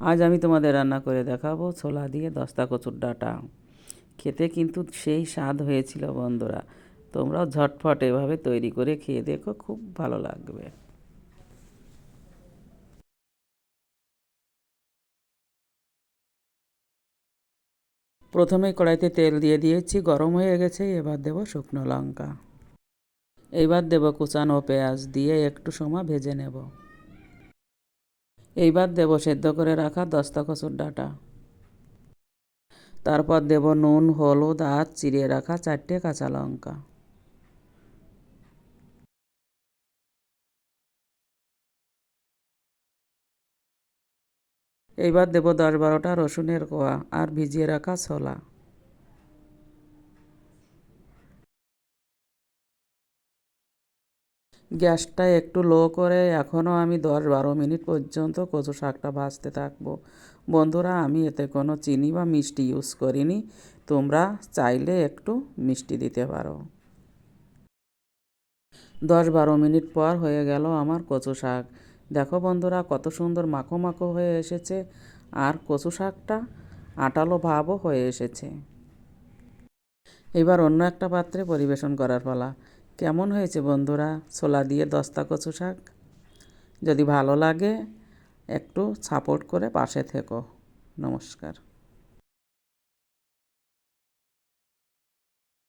আজ আমি তোমাদের রান্না করে দেখাবো ছোলা দিয়ে দস্তা কচুর ডাঁটা। খেতে কিন্তু সেই স্বাদ হয়েছিল বন্ধুরা। তোমরাও ঝটফট এভাবে তৈরি করে খেয়ে দেখো, খুব ভালো লাগবে। প্রথমে কড়াইতে তেল দিয়ে দিয়েছি, গরম হয়ে গেছে, এবার দেব শুকনো লঙ্কা। এইবার দেব কুচানো পেঁয়াজ দিয়ে একটু সময় ভেজে নেব। এইবার দেব সেদ্ধ করে রাখা দস্তা কচুর ডাঁটা। তারপর দেব নুন, হলুদ, আর চিড়ে রাখা চারটে কাঁচা লঙ্কা। এইবার দেব দশ বারোটা রসুনের কোয়া আর ভিজিয়ে রাখা ছোলা। গ্যাসটা একটু লো করে এখনও আমি দশ বারো মিনিট পর্যন্ত কচু শাকটা ভাজতে থাকব। বন্ধুরা, আমি এতে কোনো চিনি বা মিষ্টি ইউজ করিনি। তোমরা চাইলে একটু মিষ্টি দিতে পারো। দশ বারো মিনিট পর হয়ে গেল আমার কচু শাক। দেখো বন্ধুরা, কত সুন্দর মাখো মাখো হয়ে এসেছে। আর কচু শাকটা আটালো ভাবও হয়ে এসেছে। এবার অন্য একটা পাত্রে পরিবেশন করার পালা। কেমন হয়েছে বন্ধুরা? ছোলা দিয়ে দস্তা কচু শাক? যদি ভালো লাগে, একটু সাপোর্ট করে পাশে থেকো। নমস্কার।